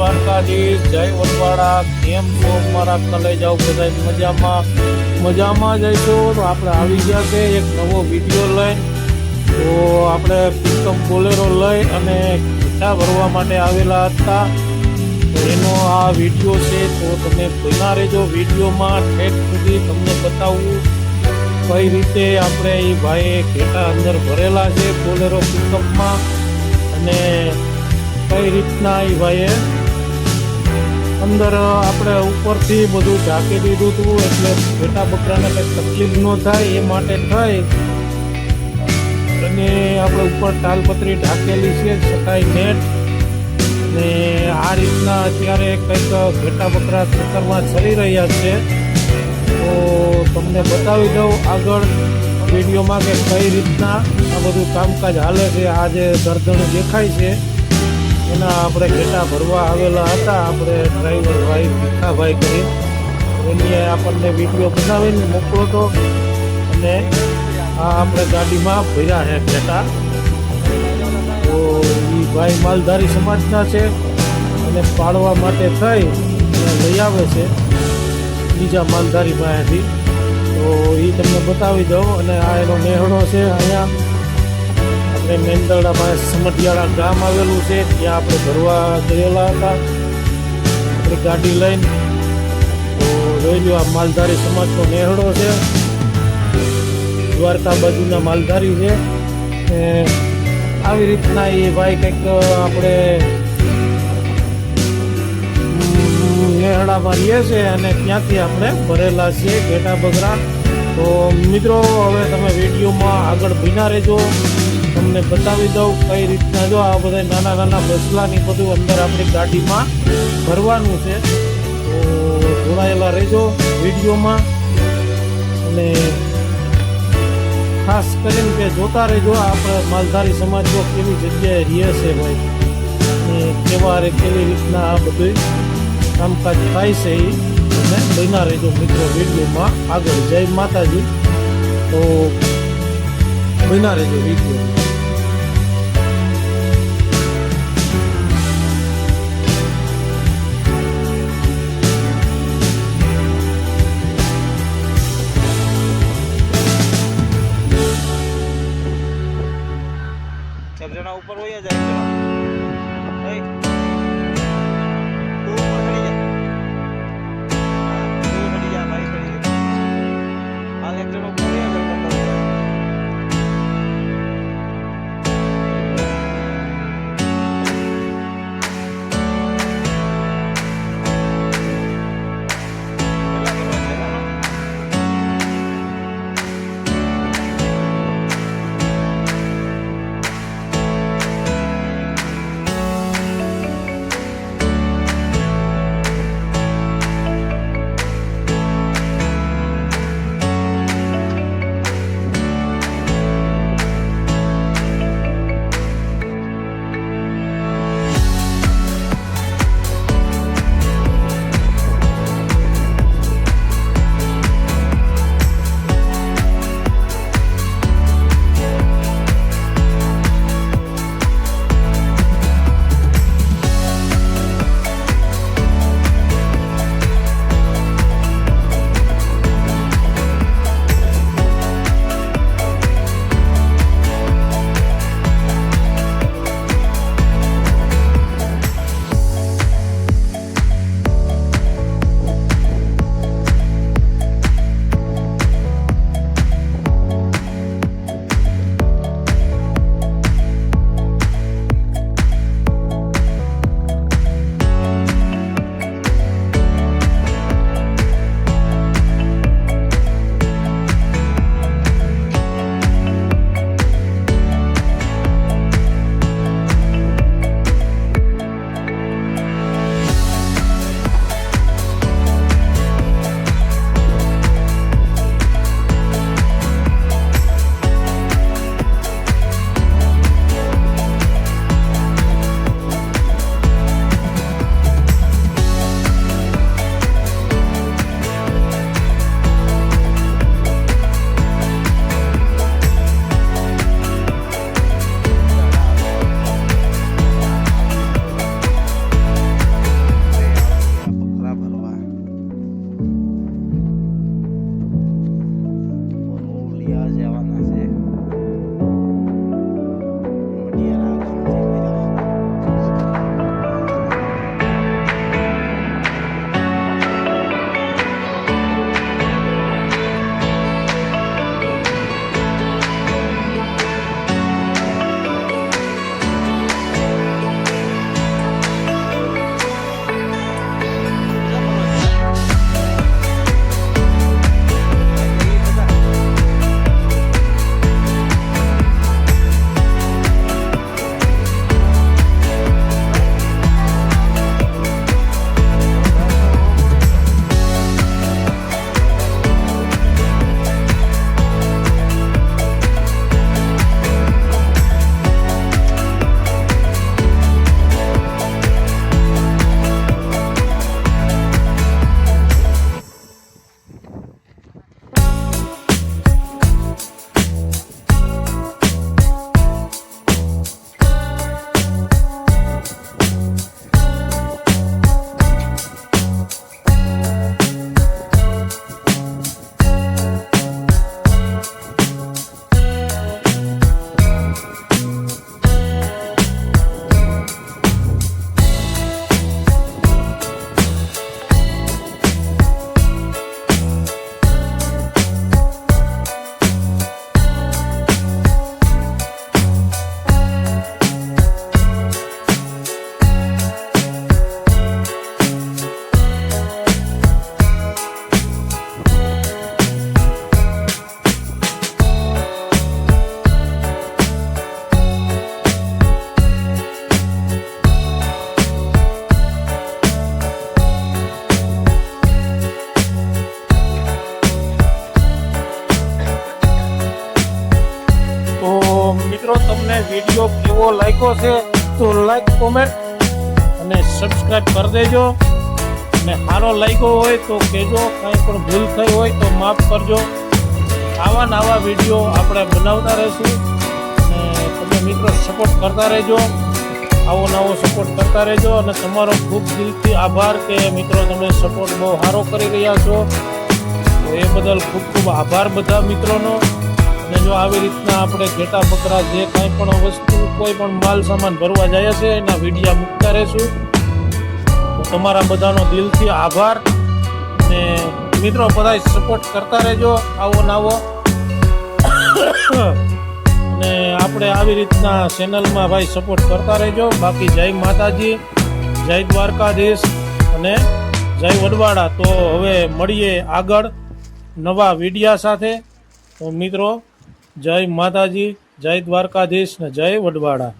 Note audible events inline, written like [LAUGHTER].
દ્વારકાધીશ, જય વરવાડા કેમ છો? મારા કલેજાઓ બધા મજામાં. મજામાં જઈશું તો આપણે આવી ગયા છે એક નવો વીડિયો લઈ. તો આપણે પિકઅપ બોલેરો લઈ અને ખીચા ભરવા માટે આવેલા હતા. એનો આ વીડિયો છે, તો તમે બના રહેજો વિડીયોમાં. ઠેક સુધી તમને બતાવવું કઈ રીતે આપણે એ ભાઈએ ઘેટા અંદર ભરેલા છે બોલેરો પિકઅપમાં અને કઈ રીતના એ ભાઈએ અંદર આપણે ઉપરથી બધું ઢાંકી દીધું હતું એટલે ઘેટા બકરાને કંઈ તકલીફ ન થાય, એ માટે થાય. અને આપણે ઉપર તાલપત્રી ઢાંકેલી છે છતાંય નેટ. ને આ રીતના અત્યારે કંઈક ઘેટા બકરા ખેતરમાં ચડી રહ્યા છે. તો તમને બતાવી દઉં આગળ વિડીયોમાં કે કઈ રીતના આ બધું કામકાજ હાલે છે, આ જે દર્દણ દેખાય છે. એના આપણે ઘેટા ભરવા આવેલા હતા. આપણે ડ્રાઈવર ભાઈ, ભીખાભાઈ કરી એની આપણને વીડિયો બનાવીને મોકલો હતો અને આ આપણે ગાડીમાં ભર્યા છે ઘેટા. તો એ ભાઈ માલધારી સમાજના છે અને પાડવા માટે થઈ અને લઈ આવે છે બીજા માલધારી પાસેથી તો એ તમને બતાવી દઉં અને આ એનો મેહણો છે અહીંયા. આપણે મેંદરડા પાસે સમઢિયાળા ગામ આવેલું છે, ત્યાં આપણે ભરવા ગયેલા હતા. આપણી ગાડી લઈને તો જોઈ લો આ માલધારી સમાજનો નેહડો છે. દ્વારકા બાજુના માલધારી છે. આવી રીતના એ ભાઈ કંઈક આપણે નેહડામાં રહીએ છે અને ત્યાંથી આપણે ભરેલા છીએ ઘેટા બગરા તો મિત્રો, હવે તમે વિડીયોમાં આગળ ભીના રહેજો. તમને બતાવી દઉં કઈ રીતના જો આ બધા નાના નાના બસલાની બધું અંદર આપણી ગાડીમાં ભરવાનું છે. તો જોડાયેલા રહેજો વિડીયોમાં. અને ખાસ કરીને કે જોતા રહેજો આપણે માલધારી સમાજો કેવી જગ્યાએ રહે છે ભાઈ. અને કેવા કેવી રીતના આ બધું કામકાજ થાય છે એ અને બન્યા રહેજો મિત્રો વિડીયોમાં આગળ. જય માતાજી. તો બન્યા રહેજો વીડિયો areas લાગ્યો છે, તો લાઈક કોમેન્ટ અને સબસ્ક્રાઈબ કરી દેજો. અને સારો લાગ્યો હોય તો કહેજો, કાંઈ પણ ભૂલ થઈ હોય તો માફ કરજો. આવા નવા વીડિયો આપણે બનાવતા રહીશું. અને તમે મિત્રો સપોર્ટ કરતા રહેજો. આવો નવો સપોર્ટ કરતા રહેજો. અને તમારો ખૂબ દિલથી આભાર કે મિત્રો તમે સપોર્ટ બહુ સારો કરી રહ્યા છો. તો એ બદલ ખૂબ ખૂબ આભાર બધા મિત્રોનો. અને જો આવી રીતના આપણે ઘેટા બકરા જે કાંઈ પણ વસ્તુ, કોઈ પણ માલ સામાન ભરવા જાય છે, એના વિડીયા મૂકતા રહેશું. તમારા બધાનો દિલથી આભાર ને મિત્રો બધા સપોર્ટ કરતા રહેજો આવો નાવો અને [COUGHS] આપણે આવી રીતના ચેનલમાં ભાઈ સપોર્ટ કરતા રહેજો. બાકી જય માતાજી, જય દ્વારકાધીશ અને જય વડવાડા. તો હવે મળીએ આગળ નવા વિડિયા સાથે. તો મિત્રો જય માતાજી જય દ્વારકાધીશ ને જય વડવાડા